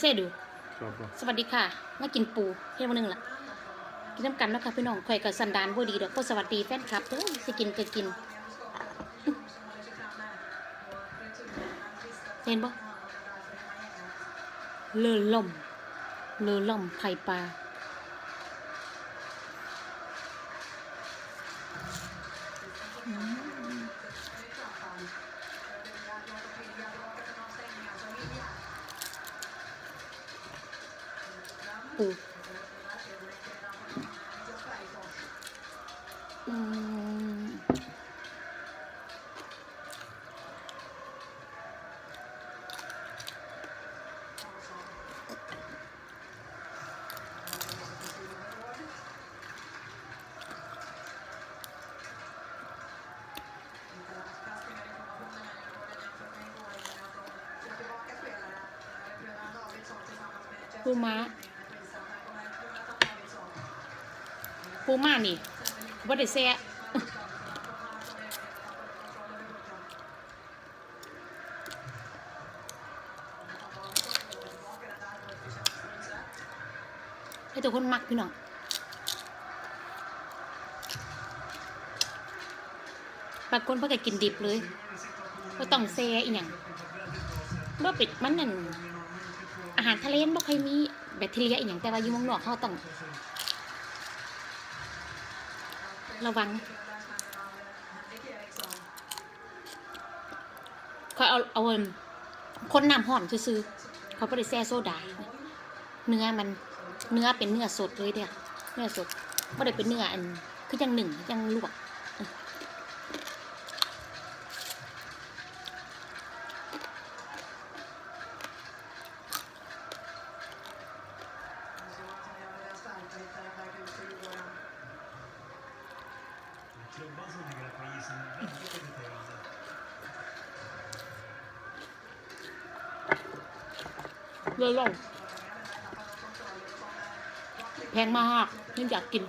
เซ่ดูชอบปะสวัสดีค่ะมากินปูเฮ็ดวันหนึงล่ะกินน้ำกันเนาะค่ะพี่น้องข่อยกับสันดานบ่ดีดอกก็สวัสดีแฟนคลับเด้อสิกินก็กินเห็นบ่เลอล่มเลอล่มไผ่ปลา ปูอืมปูม้า ปูมานี่ว่าได้แซ่ให้ทุกคนมักพี่น้องบางคนเพิ่งกินดิบเลยก็ต้องแซ่อีหยังว่าปิดมันนั่นอาหารทะเลบ่เคยมีแบคทีเรียอีกอย่างแต่ว่าอยู่เมืองนอกเขาต้อง ระวังเขาเอาเอาคนน้ำหอมซื้อเขาไม่ได้แซ่โซดา เนื้อมันเนื้อเป็นเนื้อสดเลยเดียเนื้อสดไม่ได้เป็นเนื้ออันคือยังหนึ่งยังลวก เลยล่องแพงมากนี่อยากกิน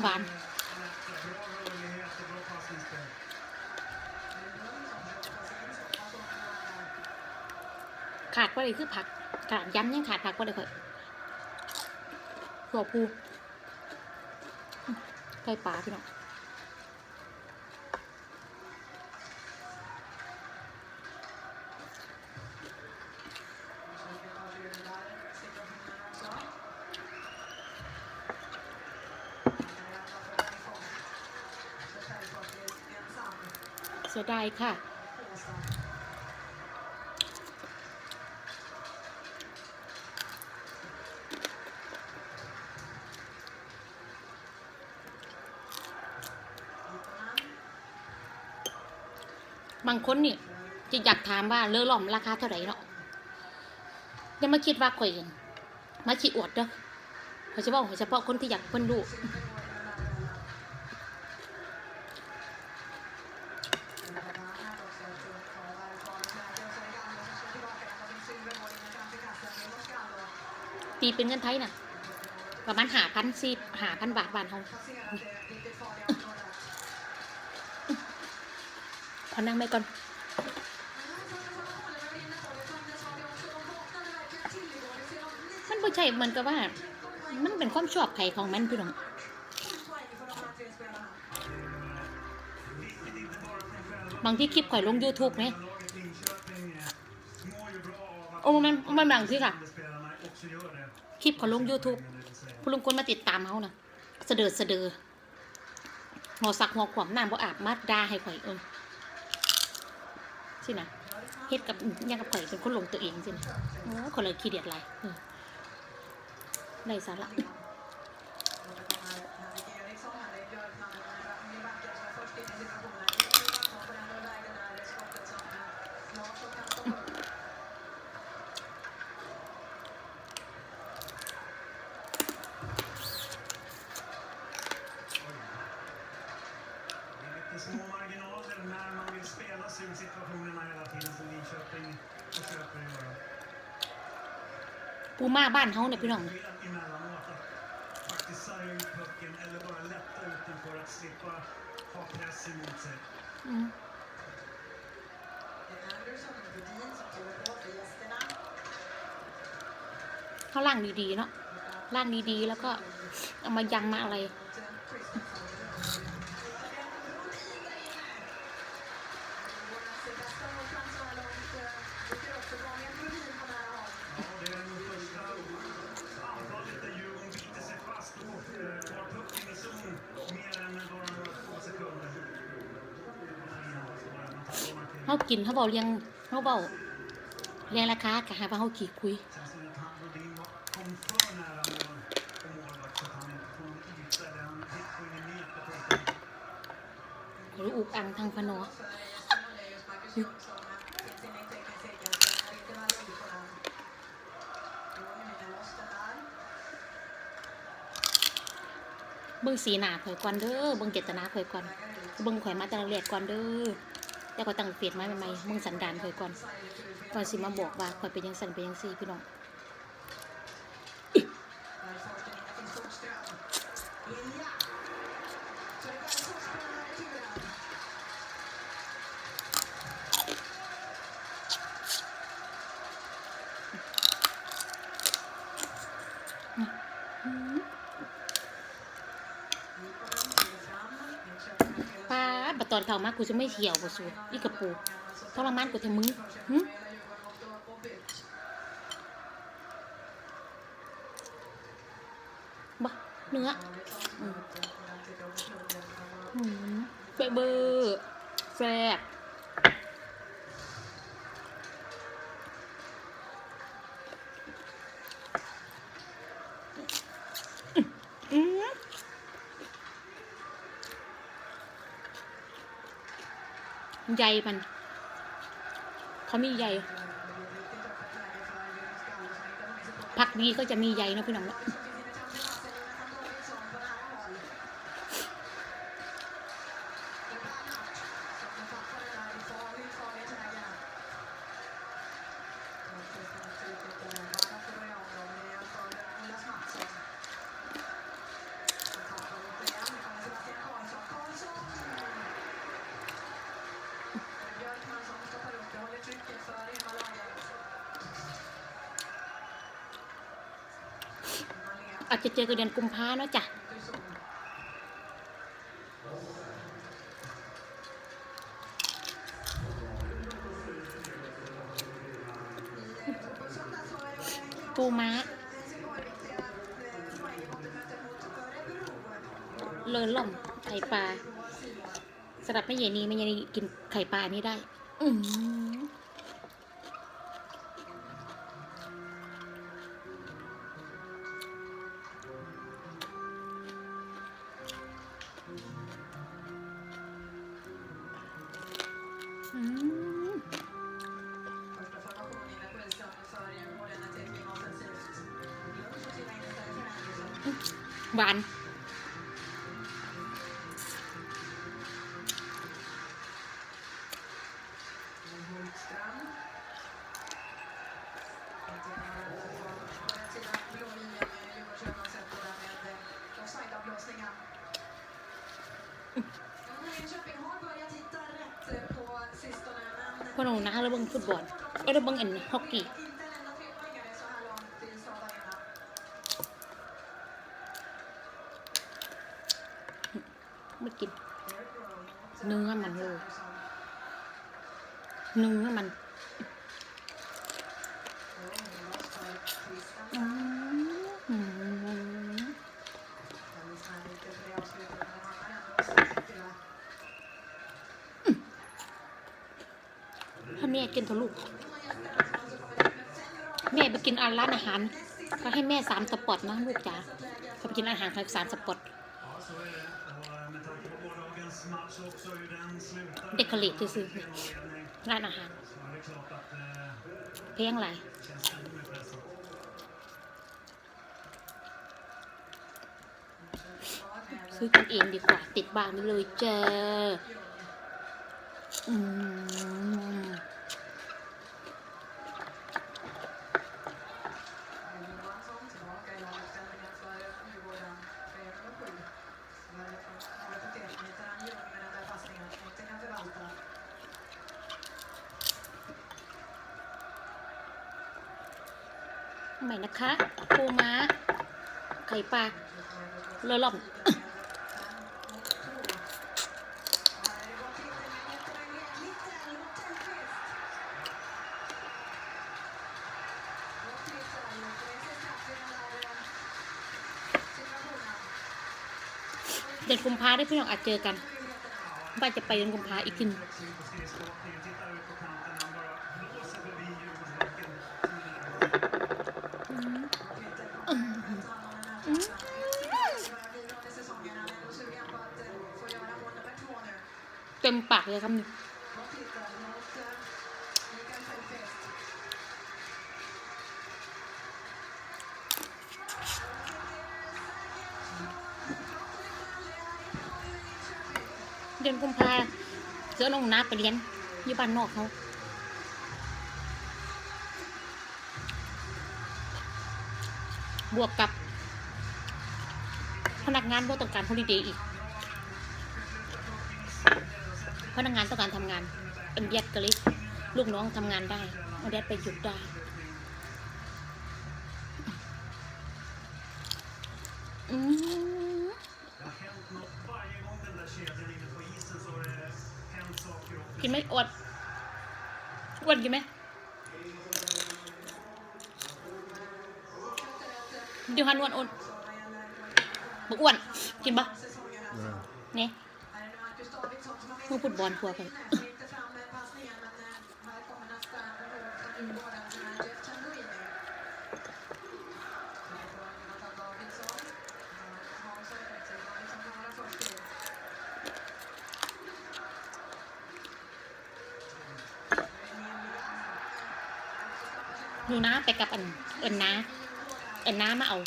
Ja, ขาดว่าอะไรคือผักขาดย้ำยังขาดผักว่าอะไรค่อยหัวปูไก่ปลาพี่น้องเสียดายค่ะ บางคนนี่จะอยากถามว่าเรือหล่อมราคาเท่าไหร่เนาะอย่ามาคิดว่าข่อยมาขี้อวดเด้อเขาจะบอกเฉพาะคนที่อยากเพิ่นดูตีเป็นเงินไทยน่ะ ประมาณหาพันสี่หาพันบาทบาทเขา อนั่งไปก่อนมันไม่ใช่เหมันก็ว่า มันเป็นความชอบใครของมันพี่น้องบางที่คลิปข่อยลง YouTube ไหมโอ้มันมันบางที่ค่ะ คลิปเขาลง YouTube ผู้ลงคนมาติดตามเขานะเสดอเสดอหัวสักหัวขวามน้ำบ่อาบมาดาให้ข่อยเอิม สินะเฮ็ดกับยังกับข่ยเป็นคนลงตัวเองสินะโอ้คนเลยขี้เดียดไรได้สาระ när man vill spela sig ur situationerna hela tiden som Linköping försöker göra. ปูม่าบ้านเขาเนี่ยพี่น้อง Fel emellanåt att faktiskt sarga ut pucken eller bara lätta ut den för att slippa ha press emot sig. อืม Det är Andersson och Brodin som kliver på för gästerna. เขาล่างดีๆเนาะล่างดีๆ แล้วก็เอามายังมาอะไร Mot Kristoffer. กินเขาบอกเลี้ยงเขาบอกเลี้ยงราคากะหาว่าเขาขี่คุยรู้อุกอังทางพนอเบิ่งสีหนาข่อยก่อนเด้อเบิ่งเจตนาข่อยก่อนเบิ่งข่อยมาแตะเรียกก่อนเด้อ แต่ก็ตั้งเฟซมาใหม่ๆมึงสันดานเคยก่อนก่อนสิมาบอกว่าข่อยเป็นยังสันเป็นยังซี่พี่น้อง ประตอนเท่ามากกูจะไม่เขี่ยวกูสูนี่กับปูทรมานกูทำมึงหึบะเนื้ออืมไปเบอร์แซ่บอืม ใหญ่มัน เขามีใยผักนี้ก็จะมีใยนะพี่น้องเนาะ อาจจะเจอกันเดือนกุมภาเนาะจ้ะปูม้าเลยล่อมไข่ปลาสำหรับแม่เยนีแม่เยนีกินไข่ปลานนี้ได้ อืม eh, på sistone, men พวกหนูนะเราเบิ่งฟุตบอลเอ้ยเราเบิ่งอันนี้ฮอกกี้ inte en enda trepoängare så här långt i Stad Arena. ไม่กิน Derek Rowe mot, eh, เนื้อมันเลย Andersson. เนื้อมัน Och loss för Christensen. อืม Jag lyssnar lite på det avslutet, men han har ändå sagt det. ถ้าแม่กินทะลุแม่ไปกินร้านอาหารก็ให้แม่สามสปอตนะลูกจ๋าเขาไปกินอาหารสามสปอตเด็กผลิตซื้อร้านอาหารเพียงไรซื้อกินเองดีกว่า ติดบ้านไปเลยเจออืม ใหม่นะคะปูม้า ไข่ปลาเลอล่อมเดือนกุมภาได้พี่น้องอาจเจอกันบ้าจะไปเดือนกุมภาอีกทีหนึ่ง Sug på skridskoåkningen, tittar ut på kanten, han bara blåser förbi Djurgårdsbacken. อืม เต็มปากเลยคำนี้เดือนกุมภาเสือน้องนับไปเรียนอยู่บ้านนอกเขาบวกกับพนักงานบ่ต้องการฮอลิเดย์อีก พนักงานต้องการทำงานเอ็มเดียดก็เลยลูกน้องทำงานได้เอ็มเดียดไปหยุดได้อืมกินไหมอวดอ้วนกินไหมดูฮันอ้วนอ้วนบอกอ้วนกินปะเนี่ย มือฟุตบอลพัวกันหนูนะไปกับอันเอินน้าเอินน้ามาเอา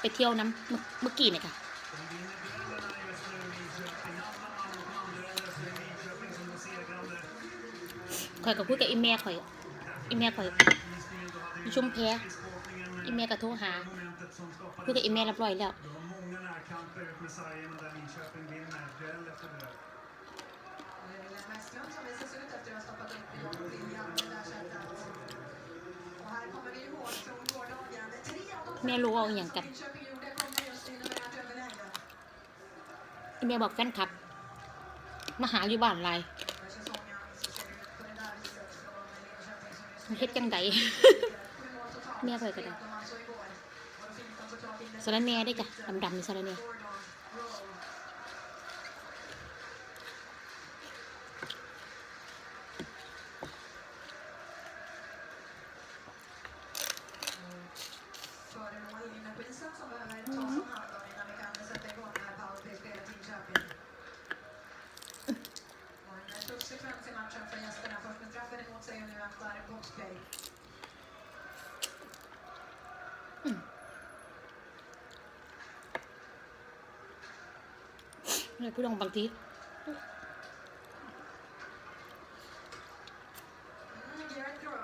ไปเที่ยวน้ำเมื่อเมื่อกี้เนี่ยค่ะ ข่อยก็คุยกับอีแม่ข่อยอีแม่ข่อยอยู่ชุมแพรอีแม่ก็โทรหาคุยกับอีแม่รับร้อยแล้วแม่รู้เอาอย่างกันแม่บอกแฟนคลับ มาหาอยู่บ้านไร För säsongen så ser det ut på det där viset från Linköping som just มัน เฮ็ดจังไดแม่เผยก็ได้สารแหน่ได้จ้ะดำๆซสารแหน่ matchen för gästerna. Först med straffen emot sig och nu väntar boxplay. เนี่ยพี่น้องบางที Mm, Garrett Rowe.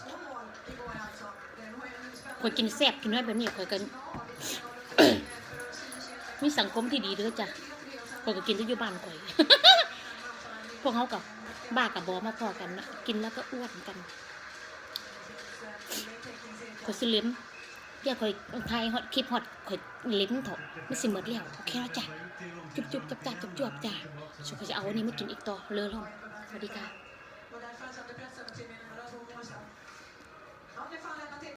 Två mål igår alltså. Det var ju en ข่อย spännande กินแซ่บกินน้อยแบบนี้ข่อยกันมีสังคมที่ดีเด้อจ้ะข่อยก็กินที่อยู่บ้านข่อย พวกเขากับบ้ากับบอมาพอกันนะกินแล้วก็อ้วนกันคอยสิเลิ้มเดี๋ยวข่อยไทยฮอตคลิปฮอตข่อยเลิ้มเถอะไม่สิหมือนแล้วโอเคแล้วจ้ะจุบจุบจับจับจุบจวบจ้ะฉันก็จะเอาอันนี้มากินอีกต่อเลอล่อมสวัสดีค่ะ